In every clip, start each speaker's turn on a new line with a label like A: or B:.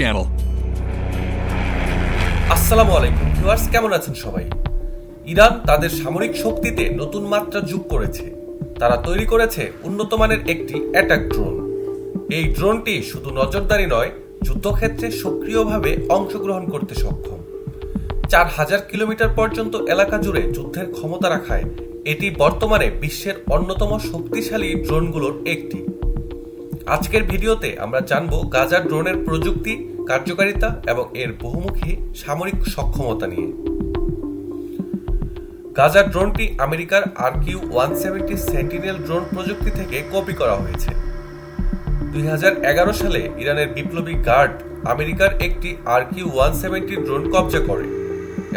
A: channel.
B: আসসালামু আলাইকুম, viewers, কেমন আছেন সবাই? ইরান তাদের সামরিক শক্তিতে নতুন মাত্রা যোগ করেছে। তারা তৈরি করেছে উন্নত মানের একটি অ্যাটাক ড্রোন। এই ড্রোনটি শুধু নজরদারি নয়, যুদ্ধক্ষেত্রে সক্রিয়ভাবে অংশগ্রহণ করতে সক্ষম। চার হাজার কিলোমিটার পর্যন্ত এলাকা জুড়ে যুদ্ধের ক্ষমতা রাখায় এটি বর্তমানে বিশ্বের অন্যতম শক্তিশালী ড্রোনগুলোর একটি। আজকের ভিডিওতে আমরা জানব গাজার ড্রোনের প্রযুক্তি, কার্যকারিতা এবং এর বহুমুখী সামরিক সক্ষমতা নিয়ে। গাজার ড্রোনটি আমেরিকার RQ one seventy sentinel drone প্রযুক্তি থেকে কপি করা হয়েছে। দুই হাজার এগারো সালে ইরানের বিপ্লবী গার্ড আমেরিকার একটি আরকিউ ওয়ান সেভেন্টি ড্রোন কবজা করে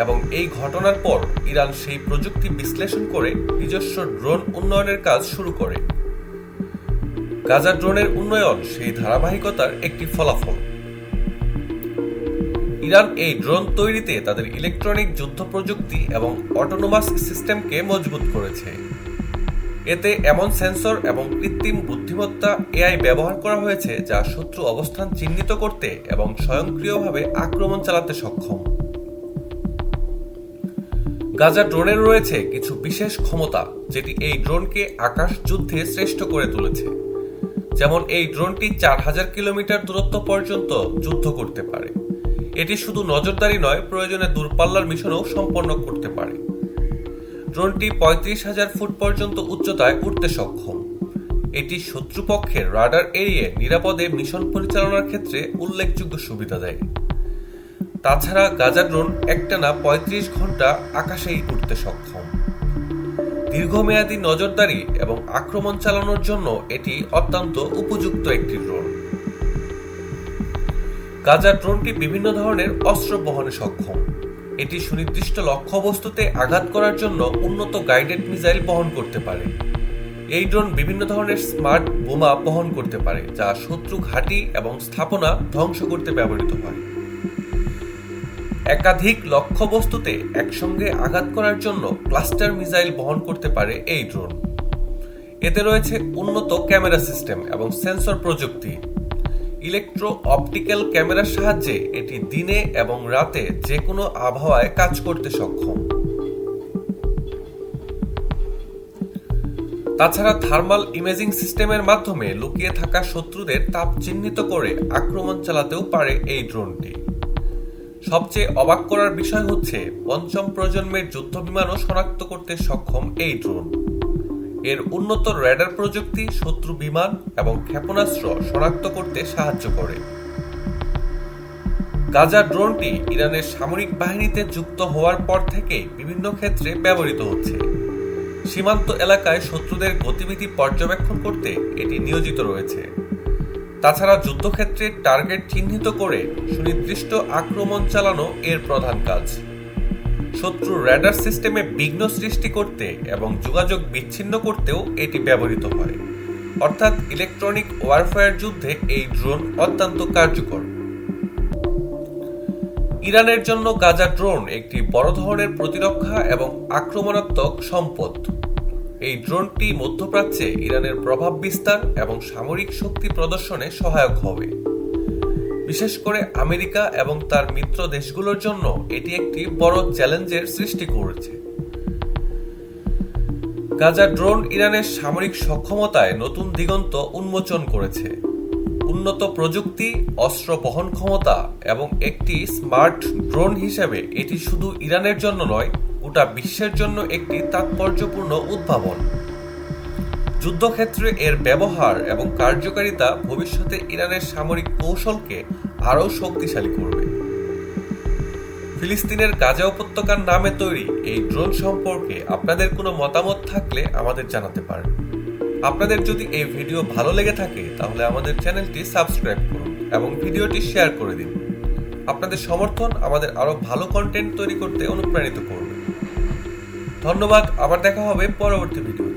B: এবং এই ঘটনার পর ইরান সেই প্রযুক্তি বিশ্লেষণ করে নিজস্ব ড্রোন উন্নয়নের কাজ শুরু করে। গাজা ড্রোনের উন্নয়ন সেই ধারাবাহিকতার একটি ফলাফল। ইরান এই ড্রোন তৈরিতে তাদের ইলেকট্রনিক যুদ্ধ প্রযুক্তি এবং অটোনোমাস সিস্টেমকে মজবুত করেছে। এতে এমন সেন্সর এবং কৃত্রিম বুদ্ধিমত্তা এআই ব্যবহার করা হয়েছে যা শত্রু অবস্থান চিহ্নিত করতে এবং স্বয়ংক্রিয়ভাবে আক্রমণ চালাতে সক্ষম। গাজা ড্রোনের রয়েছে কিছু বিশেষ ক্ষমতা, যেটি এই ড্রোনকে আকাশ যুদ্ধে শ্রেষ্ঠ করে তুলেছে। যেমন এই ড্রোনটি চার হাজার কিলোমিটার দূরত্ব পর্যন্ত যুদ্ধ করতে পারে। এটি শুধু নজরদারি নয়, প্রয়োজনে দূরপাল্লার মিশনও সম্পন্ন করতে পারে। ড্রোনটি পঁয়ত্রিশ হাজার ফুট পর্যন্ত উচ্চতায় উঠতে সক্ষম। এটি শত্রুপক্ষের রাডার এড়িয়ে নিরাপদে মিশন পরিচালনার ক্ষেত্রে উল্লেখযোগ্য সুবিধা দেয়। তাছাড়া গাজা ড্রোন একটানা পঁয়ত্রিশ ঘণ্টা আকাশেই উঠতে সক্ষম। দীর্ঘমেয়াদী নজরদারি এবং আক্রমণ চালানোর জন্য এটি অত্যন্ত উপযুক্ত একটি ড্রোন। গাজা ড্রোনটি বিভিন্ন ধরনের অস্ত্র বহনে সক্ষম। এটি সুনির্দিষ্ট লক্ষ্যবস্তুতে আঘাত করার জন্য উন্নত গাইডেড মিসাইল বহন করতে পারে। এই ড্রোন বিভিন্ন ধরনের স্মার্ট বোমা বহন করতে পারে, যা শত্রু ঘাঁটি এবং স্থাপনা ধ্বংস করতে ব্যবহৃত হয়। একাধিক লক্ষ্যবস্তুতে একসঙ্গে আঘাত করার জন্য ক্লাস্টার মিসাইল বহন করতে পারে এই ড্রোন। এতে রয়েছে উন্নত ক্যামেরা সিস্টেম এবং সেন্সর প্রযুক্তি। ইলেকট্রো অপটিক্যাল ক্যামেরার সাহায্যে এটি দিনে এবং রাতে যে কোনো আবহাওয়ায় কাজ করতে সক্ষম। তাছাড়া থার্মাল ইমেজিং সিস্টেমের মাধ্যমে লুকিয়ে থাকা শত্রুদের তাপ চিহ্নিত করে আক্রমণ চালাতেও পারে এই ড্রোনটি। সবচেয়ে অবাক করার বিষয় হচ্ছে, পঞ্চম প্রজন্মের যুদ্ধ বিমানও শনাক্ত করতে সক্ষম এই ড্রোন। এর উন্নত র্যাডার প্রযুক্তি, শত্রু বিমান এবং ক্ষেপণাস্ত্র শনাক্ত করতে সাহায্য করে। গাজা ড্রোনটি ইরানের সামরিক বাহিনীতে যুক্ত হওয়ার পর থেকে বিভিন্ন ক্ষেত্রে ব্যবহৃত হচ্ছে। সীমান্ত এলাকায় শত্রুদের গতিবিধি পর্যবেক্ষণ করতে এটি নিয়োজিত রয়েছে। তাছাড়া যুদ্ধক্ষেত্রে টার্গেট চিহ্নিত করে সুনির্দিষ্ট আক্রমণ চালানো এর প্রধান কাজ। শত্রু র্যাডার সিস্টেমে বিঘ্ন সৃষ্টি করতে এবং যোগাযোগ বিচ্ছিন্ন করতেও এটি ব্যবহৃত হয়। অর্থাৎ ইলেকট্রনিক ওয়ারফেয়ার যুদ্ধে এই ড্রোন অত্যন্ত কার্যকর। ইরানের জন্য গাজা ড্রোন একটি বড় ধরনের প্রতিরক্ষা এবং আক্রমণাত্মক সম্পদ। এই ড্রোনটি মধ্যপ্রাচ্যে ইরানের প্রভাব বিস্তার এবং সামরিক শক্তি প্রদর্শনে সহায়ক হবে। বিশেষ করে আমেরিকা এবং তার মিত্র দেশগুলোর জন্য এটি একটি বড় চ্যালেঞ্জের সৃষ্টি করেছে। গাজা ড্রোন ইরানের সামরিক সক্ষমতায় নতুন দিগন্ত উন্মোচন করেছে। উন্নত প্রযুক্তি, অস্ত্র বহন ক্ষমতা এবং একটি স্মার্ট ড্রোন হিসেবে এটি শুধু ইরানের জন্য নয় গোটা বিশ্বের জন্য একটি তাৎপর্যপূর্ণ উদ্ভাবন। যুদ্ধক্ষেত্রে এর ব্যবহার এবং কার্যকারিতা ভবিষ্যতে ইরানের সামরিক কৌশলকে আরও শক্তিশালী করবে। ফিলিস্তিনের গাজা উপত্যকার নামে তৈরি এই ড্রোন সম্পর্কে আপনাদের কোনো মতামত থাকলে আমাদের জানাতে পারেন। আপনাদের যদি এই ভিডিও ভালো লেগে থাকে, তাহলে আমাদের চ্যানেলটি সাবস্ক্রাইব করুন এবং ভিডিওটি শেয়ার করে দিন। আপনাদের সমর্থন আমাদের আরও ভালো কন্টেন্ট তৈরি করতে অনুপ্রাণিত করবে। ধন্যবাদ আবার দেখা হবে পরবর্তী ভিডিও